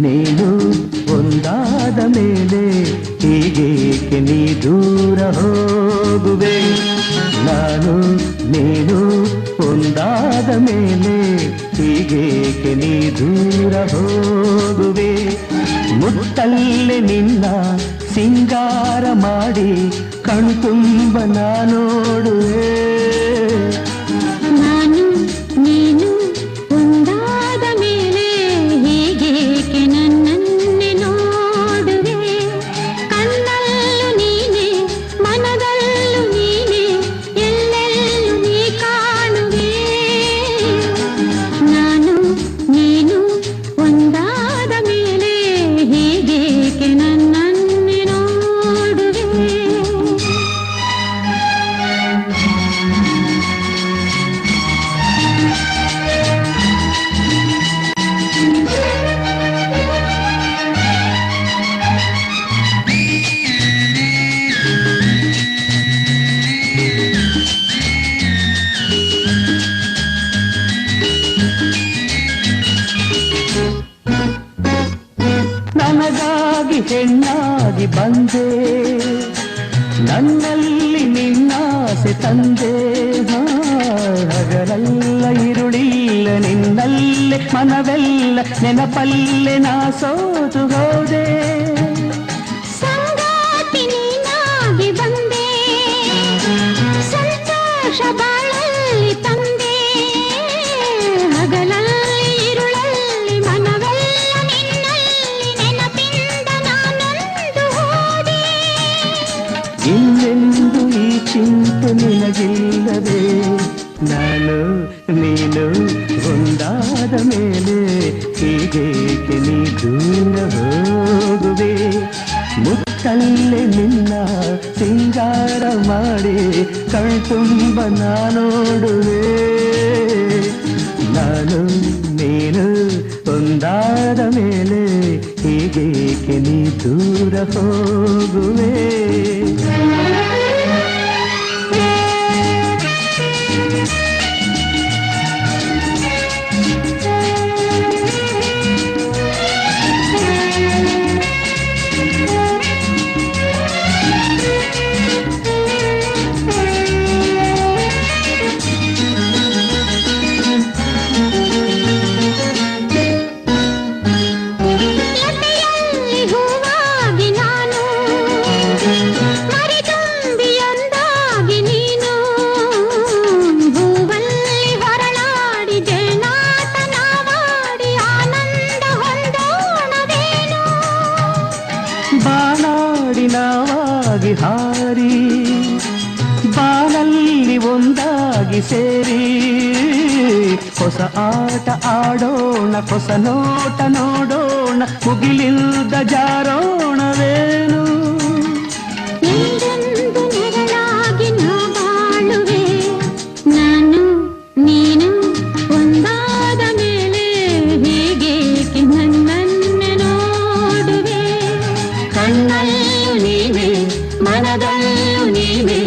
ನೀನು ಒಂದಾದ ಮೇಲೆ ಹೀಗೇಕೆ ನೀ ದೂರ ಹೋಗುವೆ ನಾನು ನೀನು ಒಂದಾದ ಮೇಲೆ ಹೀಗೇಕೆ ನೀ ದೂರ ಹೋಗುವೆ ಮುತ್ತಲ್ಲಿ ನಿನ್ನ ಸಿಂಗಾರ ಮಾಡಿ ಕಣ್ತುಂಬ ನಾ ನೋಡುವೆ ಬಂದೆ. ನನ್ನಲ್ಲಿ ನಿನ್ನಾಸೆ ತಂದೆ. ಹಗಲೆಲ್ಲ ಇರುಳಿಲ್ಲ ನಿನ್ನಲ್ಲೇ, ಮನವೆಲ್ಲ ನೆನಪಲ್ಲೇ ನಾ ಸೋತು ಹೋದೆ ಸಂತೋಷ ಬಾಳಲ್ಲಿ ತಂದೆ. ಹಗಲಲ್ಲಿ ಇನ್ನೆಂದು ಈ ಚಿಂತೆ ನಿನಗಿಲ್ಲದೆ ನಾನು ನೀನು ಒಂದಾದ ಮೇಲೆ ಹೀಗೇಕೆ ನೀ ದೂರ ಹೋಗುವೆ ಮುತ್ತಲ್ಲೇ ನಿನ್ನ ಸಿಂಗಾರ ಮಾಡಿ ಕಣ್ತುಂಬ ನಾ ನೋಡುವೆ ನಾನು ನೀನು ಒಂದಾದ ಮೇಲೆ ಹೀಗೇಕೆ ನೀ ದೂರ ಹೋಗುವೆ ಪರಿಹಾರಿ ಬಾಲಲ್ಲಿ ಒಂದಾಗಿ ಸೇರಿ ಹೊಸ ಆಟ ಆಡೋಣ ಹೊಸ ನೋಟ ನೋಡೋಣ ಮುಗಿಲಿಲ್ಲದ ಜಾರೋಣವೇನು? ಕಣ್ಣಲ್ಲಿ మనదల్లు నీవే